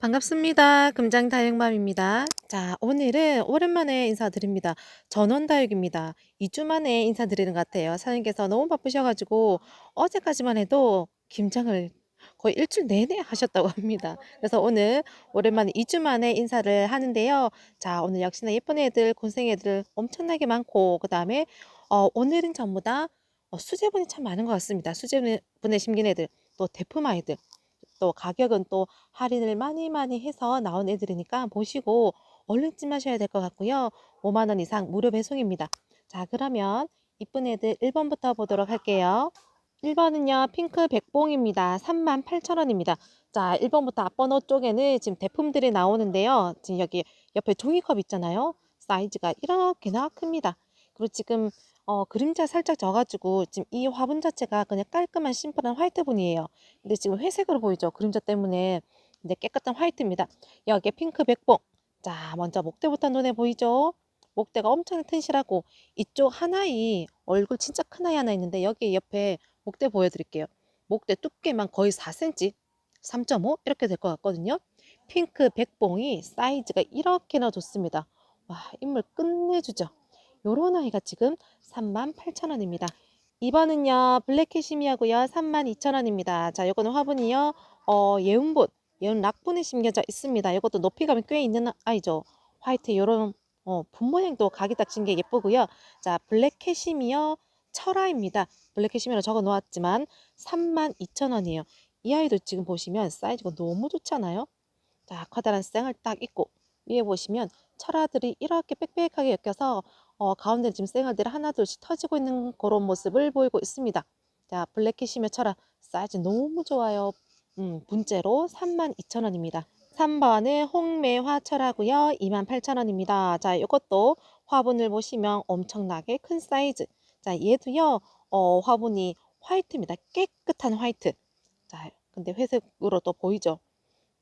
반갑습니다. 금장 다육맘입니다. 자, 오늘은 오랜만에 인사드립니다. 전원 다육입니다. 2주 만에 인사드리는 것 같아요. 사장님께서 너무 바쁘셔가지고 어제까지만 해도 김장을 거의 일주일 내내 하셨다고 합니다. 그래서 오늘 오랜만에 2주 만에 인사를 하는데요. 자, 오늘 역시나 예쁜 애들, 곤생 애들 엄청나게 많고, 그 다음에 어, 오늘은 전부 다 어, 수제분이 참 많은 것 같습니다. 수제분에 심긴 애들, 또 대품 아이들. 또 가격은 또 할인을 많이 많이 해서 나온 애들이니까 보시고 얼른 찜하셔야 될 것 같고요. 5만 원 이상 무료 배송입니다. 자, 그러면 이쁜 애들 1번부터 보도록 할게요. 1번은요, 핑크 백봉입니다. 38,000원입니다. 자, 1번부터 앞번호 쪽에는 지금 대품들이 나오는데요. 지금 여기 옆에 종이컵 있잖아요. 사이즈가 이렇게나 큽니다. 그리고 지금 어, 그림자 살짝 져가지고 지금 이 화분 자체가 그냥 깔끔한 심플한 화이트분이에요. 근데 지금 회색으로 보이죠? 그림자 때문에. 근데 깨끗한 화이트입니다. 여기에 핑크 백봉. 자, 먼저 목대부터 눈에 보이죠? 목대가 엄청 튼실하고 이쪽 하나이 얼굴 진짜 큰 아이 하나 있는데 여기 옆에 목대 보여드릴게요. 목대 두께만 거의 4cm, 3.5 이렇게 될 것 같거든요. 핑크 백봉이 사이즈가 이렇게나 좋습니다. 와, 인물 끝내주죠. 요런 아이가 지금 38,000원입니다. 2번은요, 블랙 캐시미하고요, 32,000원입니다. 자, 요거는 화분이요, 어, 예운분, 예운 락분에 심겨져 있습니다. 요것도 높이감이 꽤 있는 아이죠. 화이트 요런, 어, 분 모양도 각이 딱진게 예쁘고요. 자, 블랙 캐시미어 철화입니다. 블랙 캐시미어 적어 놓았지만 32,000원이에요. 이 아이도 지금 보시면 사이즈가 너무 좋잖아요. 자, 커다란 쌩을 딱 있고, 위에 보시면 철화들이 이렇게 빽빽하게 엮여서 어, 가운데 지금 쌩얼들이 하나 둘씩 터지고 있는 그런 모습을 보이고 있습니다. 자, 블랙캐시며 철화 사이즈 너무 좋아요. 음, 분째로 32,000원입니다. 3번은 홍매화 철하고요. 28,000원입니다. 자, 이것도 화분을 보시면 엄청나게 큰 사이즈. 자, 얘도요. 어, 화분이 화이트입니다. 깨끗한 화이트. 자, 근데 회색으로 또 보이죠?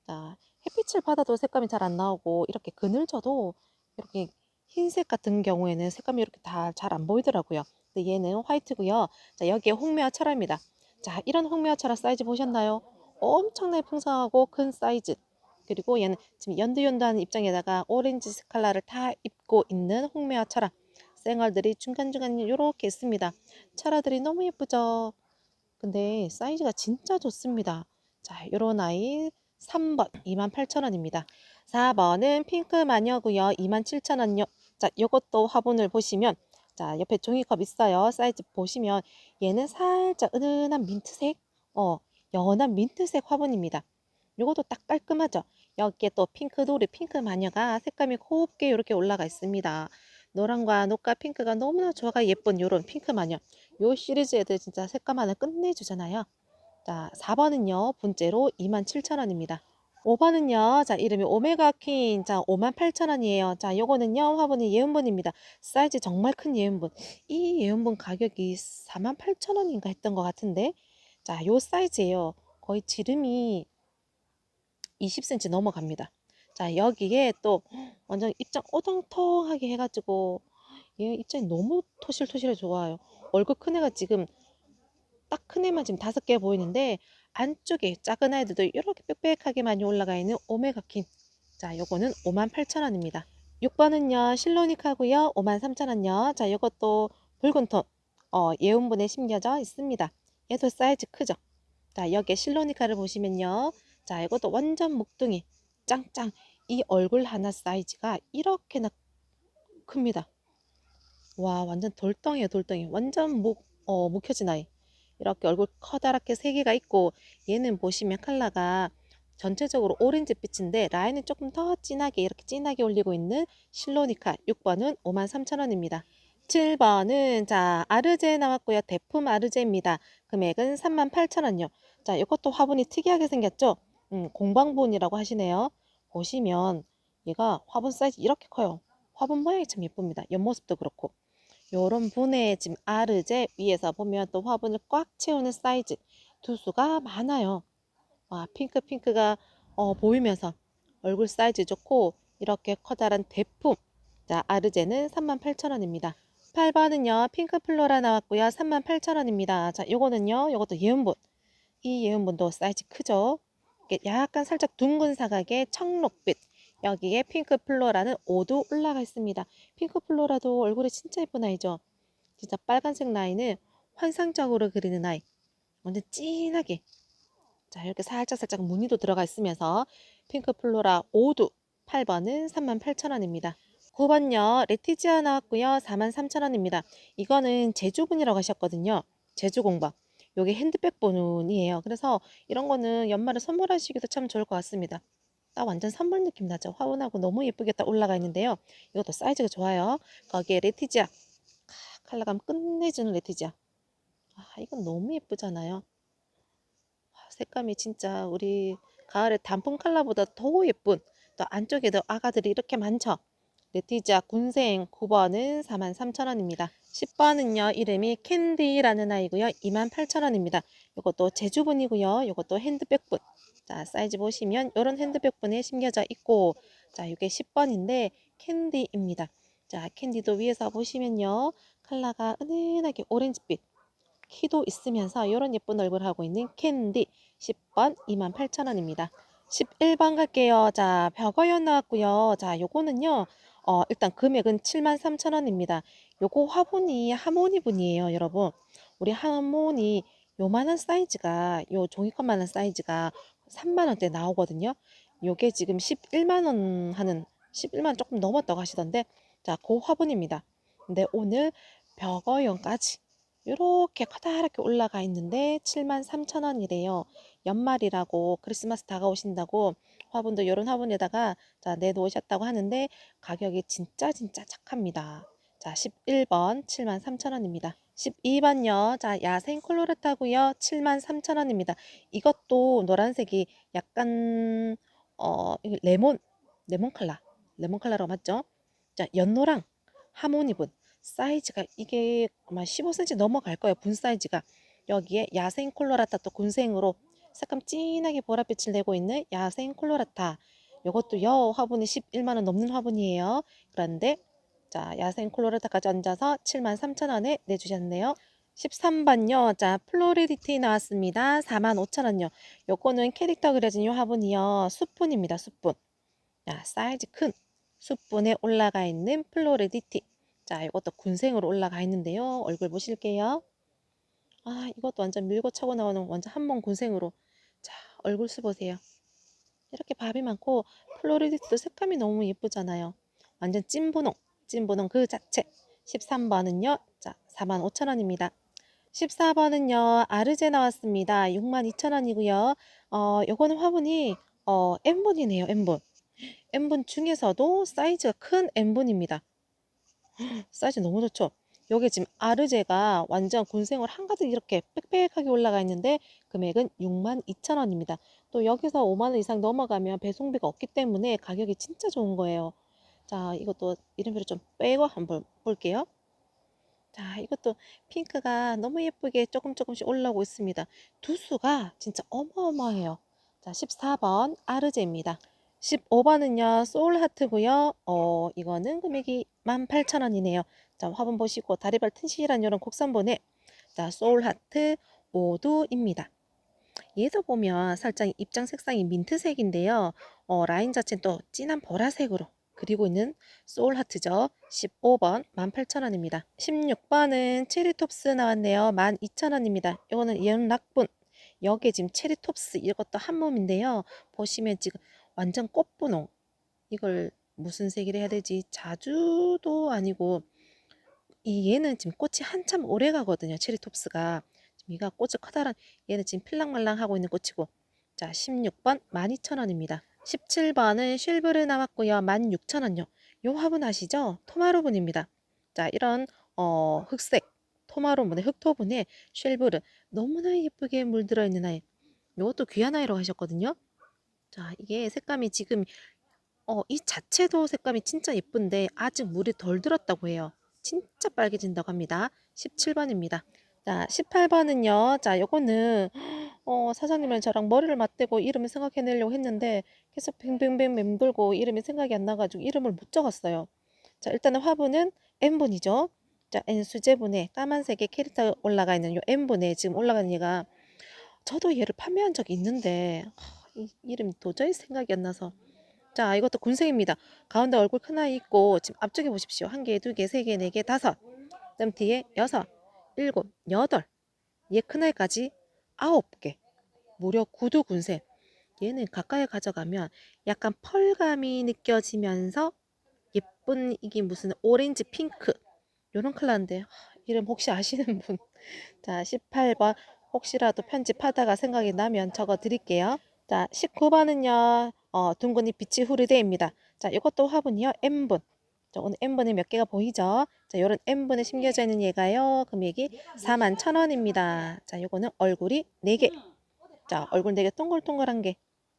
자, 햇빛을 받아도 색감이 잘 안 나오고 이렇게 그늘 져도 이렇게 흰색 같은 경우에는 색감이 이렇게 다 잘 안 보이더라고요. 근데 얘는 화이트고요. 자, 여기에 홍매화 철화입니다. 자, 이런 홍매화 철화 사이즈 보셨나요? 엄청나게 풍성하고 큰 사이즈. 그리고 얘는 지금 연두연두한 입장에다가 오렌지 스칼라를 다 입고 있는 홍매화 철화. 쌩얼들이 중간중간 이렇게 있습니다. 철화들이 너무 예쁘죠? 근데 사이즈가 진짜 좋습니다. 자, 요런 아이 3번 28,000원입니다. 4번은 핑크 마녀고요. 27,000원요. 자, 요것도 화분을 보시면 자, 옆에 종이컵 있어요. 사이즈 보시면 얘는 살짝 은은한 민트색, 어, 연한 민트색 화분입니다. 요것도 딱 깔끔하죠. 여기에 또 핑크 도리, 핑크 마녀가 색감이 곱게 이렇게 올라가 있습니다. 노란과 녹과 핑크가 너무나 조화가 예쁜 요런 핑크 마녀. 요 시리즈 애들 진짜 색감 하나 끝내주잖아요. 자, 4번은요, 분째로 27,000원입니다. 5번은요, 자, 이름이 오메가 퀸, 자, 58,000원이에요. 자, 요거는요, 화분이 예은분입니다. 사이즈 정말 큰 예은분. 이 예은분 가격이 48,000원인가 했던 것 같은데, 자, 요 사이즈예요. 거의 지름이 20cm 넘어갑니다. 자, 여기에 또 완전 입장 오동통하게 해가지고, 얘 입장이 너무 토실토실해 좋아요. 얼굴 큰 애가 지금 딱 큰 애만 지금 다섯 개 보이는데 안쪽에 작은 아이들도 이렇게 빽빽하게 많이 올라가 있는 오메가킨. 자, 요거는 58,000원입니다. 6번은요, 실로닉하고요. 53,000원요. 자, 요것도 붉은 톤. 어, 예온분에 심겨져 있습니다. 얘도 사이즈 크죠? 자, 여기에 실로니카를 보시면요. 자, 이것도 완전 목둥이. 짱짱. 이 얼굴 하나 사이즈가 이렇게나 큽니다. 와, 완전 돌덩이에요, 돌덩이. 완전 묵, 어, 묵혀진 아이. 이렇게 얼굴 커다랗게 세 개가 있고 얘는 보시면 컬러가 전체적으로 오렌지 빛인데 라인은 조금 더 진하게 이렇게 진하게 올리고 있는 실로니카 6번은 53,000원입니다. 7번은 자 아르제 나왔고요. 대품 아르제입니다. 금액은 38,000원요. 자 이것도 화분이 특이하게 생겼죠? 음, 공방분이라고 하시네요. 보시면 얘가 화분 사이즈 이렇게 커요. 화분 모양이 참 예쁩니다. 옆모습도 그렇고. 요런 분의 지금 아르제 위에서 보면 또 화분을 꽉 채우는 사이즈 두수가 많아요. 와, 핑크 핑크가 어, 보이면서 얼굴 사이즈 좋고 이렇게 커다란 대품. 자, 아르제는 38,000원입니다. 8번은요. 핑크 플로라 나왔고요. 38,000원입니다. 자, 요거는요. 요것도 예은분. 이 예은분도 사이즈 크죠? 약간 살짝 둥근 사각의 청록빛 여기에 핑크 플로라는 5도 올라가 있습니다. 핑크 플로라도 얼굴에 진짜 예쁜 아이죠. 진짜 빨간색 라인을 환상적으로 그리는 아이. 완전 진하게. 자, 이렇게 살짝 살짝 무늬도 들어가 있으면서 핑크 플로라 5도 8번은 38,000원입니다. 9번요. 레티지아 나왔고요. 43,000원입니다. 이거는 제주분이라고 하셨거든요. 제주공방. 요게 핸드백 본운이에요. 그래서 이런 거는 연말에 선물하시기도 참 좋을 것 같습니다. 딱 완전 선물 느낌 나죠. 화분하고 너무 예쁘게 딱 올라가 있는데요. 이것도 사이즈가 좋아요. 거기에 레티지아. 아, 컬러감 끝내주는 레티지아. 아, 이건 너무 예쁘잖아요. 아, 색감이 진짜 우리 가을에 단풍 컬러보다 더 예쁜 또 안쪽에도 아가들이 이렇게 많죠. 레티지아 군생 9번은 43,000원입니다. 10번은요. 이름이 캔디라는 아이고요. 28,000원입니다. 이것도 제주분이고요. 이것도 핸드백분. 자, 사이즈 보시면 이런 핸드백분에 심겨져 있고 자, 이게 10번인데 캔디입니다. 자, 캔디도 위에서 보시면요. 컬러가 은은하게 오렌지빛 키도 있으면서 이런 예쁜 얼굴 하고 있는 캔디 10번 28,000원입니다. 11번 갈게요. 자, 벽어연 나왔고요. 자, 요거는요. 어, 일단 금액은 73,000원입니다. 요거 화분이 하모니분이에요, 여러분. 우리 하모니 요만한 사이즈가 요 종이컵만한 사이즈가 3만 원대 나오거든요. 요게 지금 11만 원 하는 11만 원 조금 넘었다고 하시던데 자, 그 화분입니다. 근데 오늘 벽어연까지 이렇게 커다랗게 올라가 있는데 73,000원이래요. 연말이라고 크리스마스 다가오신다고 화분도 이런 화분에다가 자, 내놓으셨다고 하는데 가격이 진짜 진짜 착합니다. 자, 11번 73,000원입니다. 12번요. 자, 야생 콜로라타고요. 73,000원입니다. 이것도 노란색이 약간 어, 레몬 레몬 컬러. 레몬 컬러라고 맞죠? 자, 연노랑 하모니분 사이즈가 이게 아마 15cm 넘어갈 거예요. 분 사이즈가. 여기에 야생 콜로라타 또 군생으로 색감 진하게 보랏빛을 내고 있는 야생 콜로라타. 요것도 여 화분이 11만 원 넘는 화분이에요. 그런데 자, 야생 콜로라타까지 얹어서 73,000원에 내주셨네요. 13번요. 자, 플로리디티 나왔습니다. 45,000원요. 요거는 캐릭터 그려진 요 화분이요. 숯분입니다. 숯분. 자, 사이즈 큰 숯분에 올라가 있는 플로리디티. 자, 이것도 군생으로 올라가 있는데요. 얼굴 보실게요. 아, 이것도 완전 밀고 차고 나오는 완전 한몸 군생으로. 자, 얼굴 수 보세요. 이렇게 밥이 많고 플로리디티도 색감이 너무 예쁘잖아요. 완전 찐분홍, 찐분홍 그 자체. 13번은요. 자, 45,000원입니다. 14번은요. 아르제 나왔습니다. 62,000원이고요. 어, 요거는 화분이 어, N분이네요. N분. N분 중에서도 사이즈가 큰 N분입니다. 사이즈 너무 좋죠? 여기 지금 아르제가 완전 군생을 한가득 이렇게 빽빽하게 올라가 있는데 금액은 62,000원입니다. 또 여기서 5만 원 이상 넘어가면 배송비가 없기 때문에 가격이 진짜 좋은 거예요. 자, 이것도 이름표를 좀 빼고 한번 볼게요. 자, 이것도 핑크가 너무 예쁘게 조금 조금씩 올라오고 있습니다. 두수가 진짜 어마어마해요. 자, 14번 아르제입니다. 15번은요, 소울하트고요. 어, 이거는 금액이 18,000원이네요. 자, 화분 보시고 다리발 튼실한 이런 곡선본에 자, 소울하트 5도입니다. 얘도 보면 살짝 입장 색상이 민트색인데요. 어, 라인 자체는 또 진한 보라색으로 그리고 있는 소울하트죠. 15번 18,000원입니다. 16번은 체리톱스 나왔네요. 12,000원입니다. 이거는 연락분. 여기에 지금 체리톱스 이것도 한 몸인데요. 보시면 지금 완전 꽃분홍. 이걸 무슨 색이라 해야 되지? 자주도 아니고 이 얘는 지금 꽃이 한참 오래 가거든요. 체리톱스가. 얘가 꽃이 커다란 얘는 지금 필랑말랑 하고 있는 꽃이고. 자, 16번 12,000원입니다. 17번은 쉘브르 나왔고요. 16,000원요. 요 화분 아시죠? 토마로분입니다. 자, 이런 어, 흑색 토마로분의 흑토분에 쉘브르 너무나 예쁘게 물들어 있는 아이. 요것도 귀한 아이라고 하셨거든요. 자, 이게 색감이 지금 어, 이 자체도 색감이 진짜 예쁜데 아직 물이 덜 들었다고 해요. 진짜 빨개진다고 합니다. 17번입니다. 자, 18번은요. 자, 요거는 어, 사장님이랑 저랑 머리를 맞대고 이름을 생각해내려고 했는데 계속 뱅뱅뱅 맴돌고 이름이 생각이 안 나가지고 이름을 못 적었어요. 자, 일단은 화분은 N분이죠. 자, N 수제분에 까만색의 캐릭터 올라가 있는 요 N분에 지금 올라가는 얘가 저도 얘를 판매한 적이 있는데 하, 이 이름이 도저히 생각이 안 나서. 자, 이것도 군생입니다. 가운데 얼굴 큰 아이 있고 지금 앞쪽에 보십시오. 한 개, 두 개, 세 개, 네 개, 다섯. 그다음 뒤에 여섯, 일곱, 여덟. 얘 큰 아이까지 아홉 개. 무려 구두 군생. 얘는 가까이 가져가면 약간 펄감이 느껴지면서 예쁜 이게 무슨 오렌지 핑크 요런 컬러인데 하, 이름 혹시 아시는 분? 자, 18번 혹시라도 편집하다가 생각이 나면 적어 드릴게요. 자, 19번은요. 어, 둥근이 빛이 후르대입니다. 자, 이것도 화분이요. N분. 자, 오늘 N분이 몇 개가 보이죠? 자, 요런 N분에 심겨져 있는 얘가요. 금액이 41,000원입니다. 자, 요거는 얼굴이 4개. 자, 얼굴 4개 동글동글한 게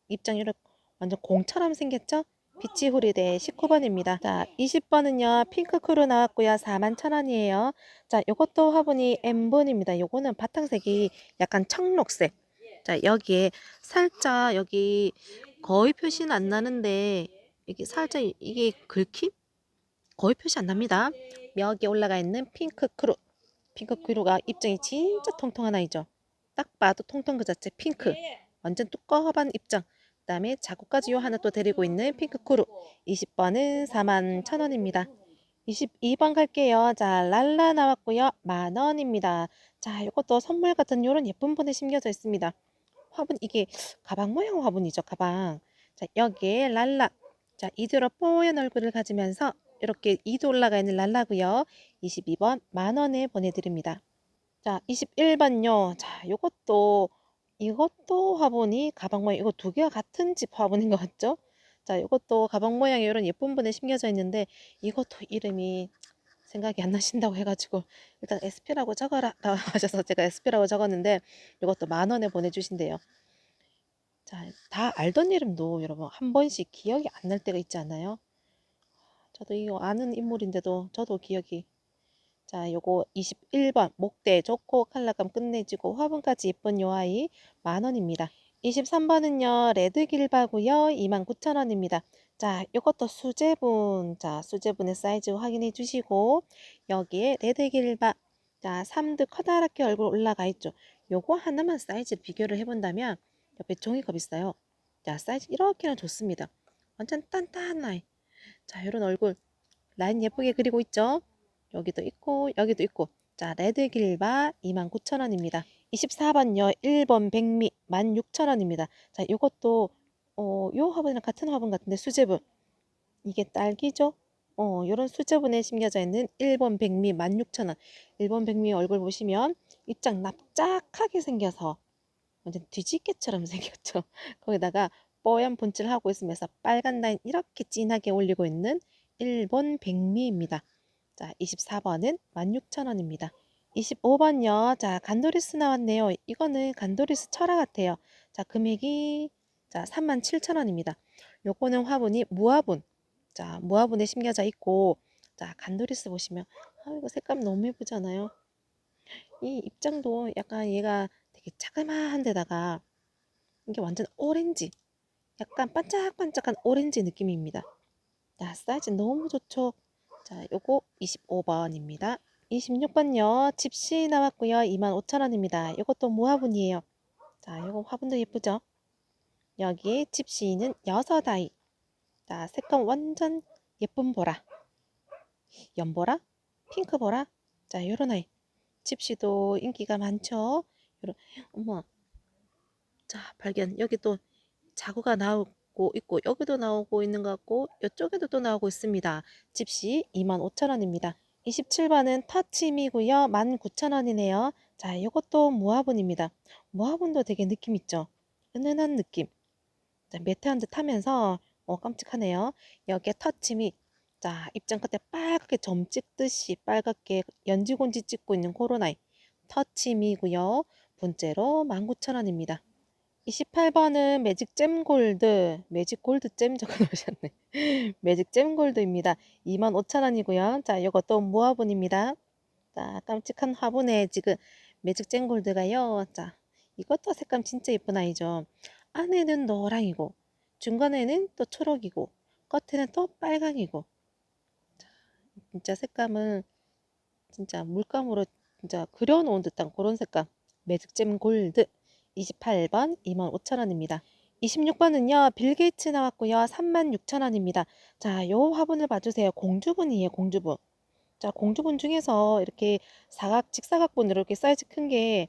입장이 이렇게 완전 공처럼 생겼죠? 빛이 후리대 19번입니다. 자, 20번은요. 핑크 크루 나왔고요. 41,000원이에요. 자, 요것도 화분이 N분입니다. 요거는 바탕색이 약간 청록색. 자, 여기에 살짝 여기 거의 표시는 안 나는데 이게 살짝 이- 이게 긁힘? 거의 표시 안 납니다. 멱에 올라가 있는 핑크 크루. 핑크 크루가 입장이 진짜 통통한 아이죠. 딱 봐도 통통 그 자체 핑크. 완전 두꺼운 입장. 그 다음에 자구까지 요 하나 또 데리고 있는 핑크 크루. 20번은 41,000원입니다. 22번 갈게요. 자, 랄라 나왔고요. 만 원입니다. 자, 이것도 선물 같은 요런 예쁜 분에 심겨져 있습니다. 화분 이게 가방 모양 화분이죠. 가방. 자, 여기에 랄라. 자, 이대로 뽀얀 얼굴을 가지면서 이렇게 이도 올라가 있는 랄라고요. 22번 만 원에 보내드립니다. 자, 21번요. 자, 요것도 이것도 화분이 가방 모양 이거 두 개가 같은 집 화분인 것 같죠? 자, 이것도 가방 모양의 이런 예쁜 분에 심겨져 있는데 이것도 이름이 생각이 안 나신다고 해가지고 일단 SP라고 적어라 하셔서 제가 SP라고 적었는데 이것도 만 원에 보내주신대요. 자, 다 알던 이름도 여러분 한 번씩 기억이 안 날 때가 있지 않나요? 저도 이거 아는 인물인데도 저도 기억이 자, 요거 21번 목대 좋고 컬러감 끝내주고 화분까지 예쁜 요 아이 만 원입니다. 23번은요 레드 길바고요 29,000원입니다. 자, 요것도 수제분 자 수제분의 사이즈 확인해 주시고 여기에 레드 길바 자 3드 커다랗게 얼굴 올라가 있죠. 요거 하나만 사이즈 비교를 해본다면 옆에 종이컵 있어요. 자 사이즈 이렇게는 좋습니다. 완전 단단한 아이. 자 요런 얼굴 라인 예쁘게 그리고 있죠. 여기도 있고 여기도 있고 자 레드 길바 29,000원입니다. 24번요 1번 백미 16,000원입니다. 자 요것도 어, 요 화분이랑 같은 화분 같은데 수제분 이게 딸기죠? 어, 요런 수제분에 심겨져 있는 1번 백미 16,000원 1번 백미 얼굴 보시면 입장 납작하게 생겨서 완전 뒤집개처럼 생겼죠. 거기다가 뽀얀 분칠을 하고 있으면서 빨간 라인 이렇게 진하게 올리고 있는 1번 백미입니다. 자, 24번은 16,000원입니다. 25번요. 자, 간도리스 나왔네요. 이거는 간도리스 철화 같아요. 자, 금액이 자, 37,000원입니다. 요거는 화분이 무화분. 자, 무화분에 심겨져 있고 자, 간도리스 보시면 아, 이거 색감 너무 예쁘잖아요. 이 입장도 약간 얘가 되게 자그마한 데다가 이게 완전 오렌지. 약간 반짝반짝한 오렌지 느낌입니다. 자, 사이즈 너무 좋죠? 자, 요거 25번입니다. 26번요. 집시 나왔고요. 25,000원입니다. 요것도 무화분이에요. 자, 요거 화분도 예쁘죠? 여기에 집시는 6아이. 자, 색감 완전 예쁜 보라. 연보라? 핑크보라? 자, 요런 아이. 집시도 인기가 많죠? 요런, 어머. 자, 발견. 여기 또 자구가 나오고 있고, 여기도 나오고 있는 것 같고, 이쪽에도 또 나오고 있습니다. 집시 25,000원입니다. 27번은 터치미고요. 19,000원이네요. 자, 이것도 무화분입니다. 무화분도 되게 느낌 있죠? 은은한 느낌. 자, 매트한 듯 하면서 어, 깜찍하네요. 여기에 터치미. 자, 입장 끝에 빨갛게 점 찍듯이 빨갛게 연지곤지 찍고 있는 코로나이. 터치미고요. 분째로 19,000원입니다. 28번은 매직 잼 골드, 매직 골드 잼 적어 놓으셨네. 매직 잼 골드입니다. 25,000원이고요. 자, 이것도 무화분입니다. 자, 깜찍한 화분에 지금 매직 잼 골드가요. 자, 이것도 색감 진짜 예쁜 아이죠. 안에는 노랑이고, 중간에는 또 초록이고, 끝에는 또 빨강이고. 자, 진짜 색감은 진짜 물감으로 진짜 그려놓은 듯한 그런 색감. 매직 잼 골드 28번 25,000원입니다. 26번은요. 빌 게이츠 나왔고요. 36,000원입니다. 자, 요 화분을 봐주세요. 공주분이에요. 공주분. 자, 공주분 중에서 이렇게 사각, 직사각분으로 이렇게 사이즈 큰 게,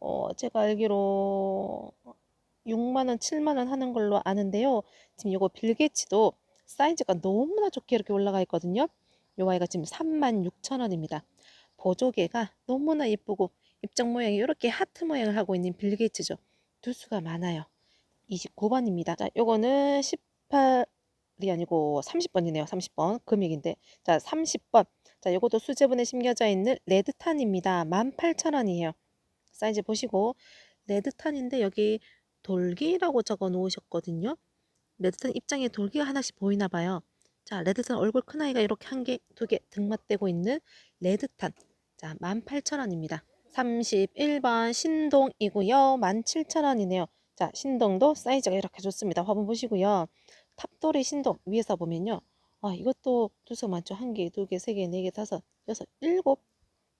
어, 제가 알기로 6만원, 7만원 하는 걸로 아는데요. 지금 요거 빌 게이츠도 사이즈가 너무나 좋게 이렇게 올라가 있거든요. 요 아이가 지금 36,000원입니다. 보조개가 너무나 예쁘고 입장 모양이 이렇게 하트 모양을 하고 있는 빌 게이츠죠. 두수가 많아요. 29번입니다. 자, 요거는 18이 아니고 30번이네요. 30번. 금액인데. 자, 30번. 자, 요것도 수제분에 심겨져 있는 레드탄입니다. 18,000원이에요. 사이즈 보시고 레드탄인데 여기 돌기라고 적어 놓으셨거든요. 레드탄 입장에 돌기가 하나씩 보이나 봐요. 자, 레드탄 얼굴 큰 아이가 이렇게 한 개, 두 개 등맞대고 있는 레드탄. 자, 18,000원입니다. 31번 신동이고요. 17,000원이네요. 자, 신동도 사이즈가 이렇게 좋습니다. 화분 보시고요. 탑돌이 신동 위에서 보면요. 아, 이것도 두서 많죠. 한 개, 두 개, 세 개, 네 개, 다섯, 여섯, 일곱.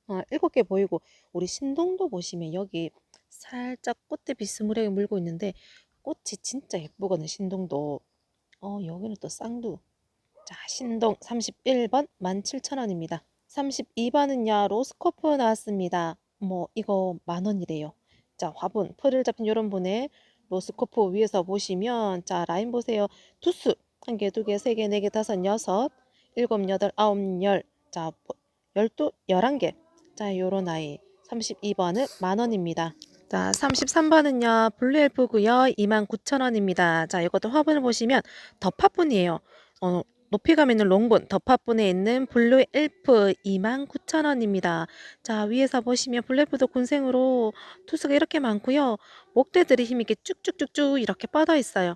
아, 일곱 개 보이고 우리 신동도 보시면 여기 살짝 꽃대 비스무리하게 물고 있는데 꽃이 진짜 예쁘거든요. 신동도. 어, 여기는 또 쌍두. 자, 신동 31번 17,000원입니다. 32번은요. 로스코프 나왔습니다. 뭐 이거 만 원이래요. 자, 화분 풀을 잡힌 이런 분의 로스코프 위에서 보시면 자, 라인 보세요. 두수 한 개, 두 개, 세 개, 네 개, 다섯, 여섯, 일곱, 여덟, 아홉, 열. 자, 열두, 열한 개. 자, 요런 아이 32번은 만 원입니다. 자, 33번은요. 블루엘프고요. 29,000원입니다. 자, 이것도 화분을 보시면 덮화분이에요. 어, 높이감 있는 롱분 덮화분에 있는 블루 엘프 29,000원입니다. 자 위에서 보시면 엘프도 군생으로 투수가 이렇게 많고요. 목대들이 힘있게 쭉쭉쭉쭉 이렇게 뻗어 있어요.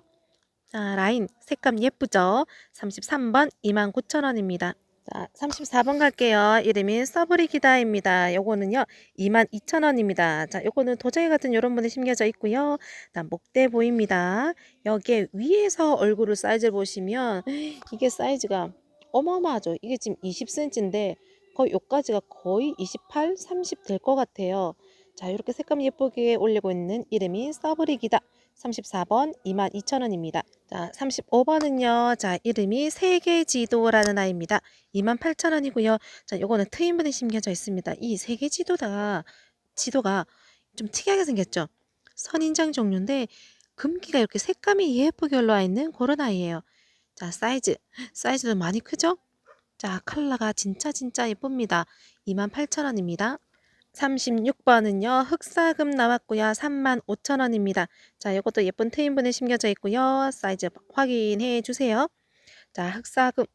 자 라인 색감 예쁘죠? 33번 29,000원입니다. 자 34번 갈게요. 이름이 서브리기다입니다. 요거는요 22,000원입니다. 자 요거는 도자기 같은 요런 분에 심겨져 있고요. 다음 목대 보입니다. 여기에 위에서 얼굴을 사이즈를 보시면 이게 사이즈가 어마어마하죠. 이게 지금 20cm인데 거의 요까지가 거의 28, 30 될 것 같아요. 자, 이렇게 색감 예쁘게 올리고 있는 이름이 서브릭이다. 34번 22,000원입니다. 자, 35번은요. 자, 이름이 세계지도라는 아이입니다. 28,000원이고요. 자, 요거는 트윈분에 심겨져 있습니다. 이 세계지도가 지도가 좀 특이하게 생겼죠. 선인장 종류인데 금기가 이렇게 색감이 예쁘게 올라와 있는 그런 아이예요. 자, 사이즈. 사이즈도 많이 크죠? 자, 컬러가 진짜 진짜 예쁩니다. 28,000원입니다. 36번은요. 흑사금 나왔고요. 35,000원입니다. 자, 이것도 예쁜 트윈분에 심겨져 있고요. 사이즈 확인해 주세요. 자, 흑사금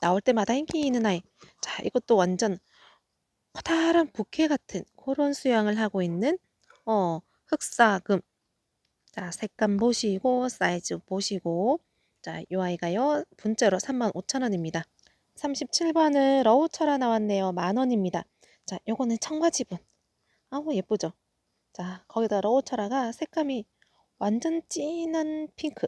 나올 때마다 인기 있는 아이. 자, 이것도 완전 커다란 부케 같은 그런 수양을 하고 있는 어, 흑사금. 자, 색감 보시고 사이즈 보시고 자, 이 아이가요. 분째로 35,000원입니다. 37번은 러우철아 나왔네요. 만원입니다. 자, 요거는 청바 지분. 아우 예쁘죠? 자, 거기다 러우철아가 색감이 완전 진한 핑크.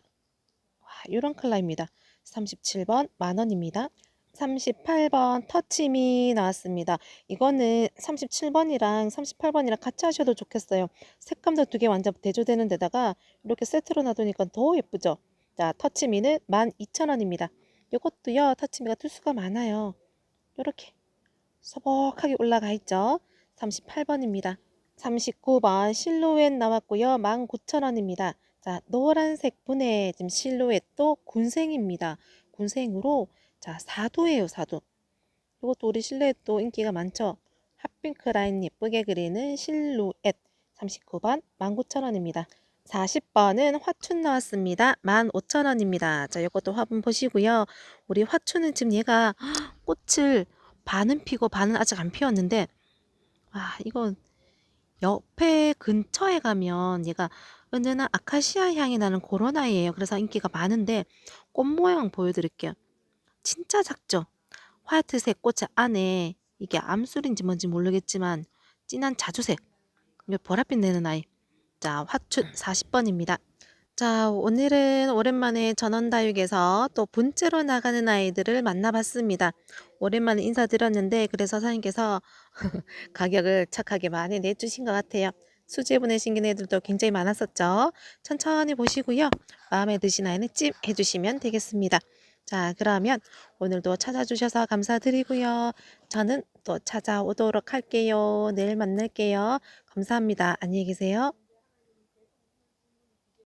와, 요런 컬러입니다. 37번 만원입니다. 38번 터치미 나왔습니다. 이거는 37번이랑 38번이랑 같이 하셔도 좋겠어요. 색감도 두 개 완전 대조되는 데다가 이렇게 세트로 놔두니까 더 예쁘죠? 자, 터치미는 12,000원입니다. 이것도요, 터치미가 투수가 많아요. 이렇게 소복하게 올라가 있죠. 38번입니다. 39번 실루엣 나왔고요. 19,000원입니다. 자, 노란색 분의 지금 실루엣도 군생입니다. 군생으로 자, 사도예요, 사도. 이것도 우리 실루엣도 인기가 많죠. 핫핑크 라인 예쁘게 그리는 실루엣 39번 19,000원입니다. 40번은 화춘 나왔습니다. 15,000원입니다. 자, 이것도 화분 보시고요. 우리 화춘은 지금 얘가 꽃을 반은 피고 반은 아직 안 피었는데 와, 이거 옆에 근처에 가면 얘가 은은한 아카시아 향이 나는 그런 아이예요. 그래서 인기가 많은데 꽃 모양 보여드릴게요. 진짜 작죠? 화이트색 꽃의 안에 이게 암술인지 뭔지 모르겠지만 진한 자주색 보랏빛 내는 아이 자 화춘 40번입니다 자 오늘은 오랜만에 전원다육에서 또 분째로 나가는 아이들을 만나봤습니다 오랜만에 인사드렸는데 그래서 사장님께서 가격을 착하게 많이 내주신 것 같아요 수제 보내신 애들도 굉장히 많았었죠. 천천히 보시고요. 마음에 드신 아이는 찜 해주시면 되겠습니다. 자, 그러면 오늘도 찾아주셔서 감사드리고요. 저는 또 찾아오도록 할게요. 내일 만날게요. 감사합니다. 안녕히 계세요.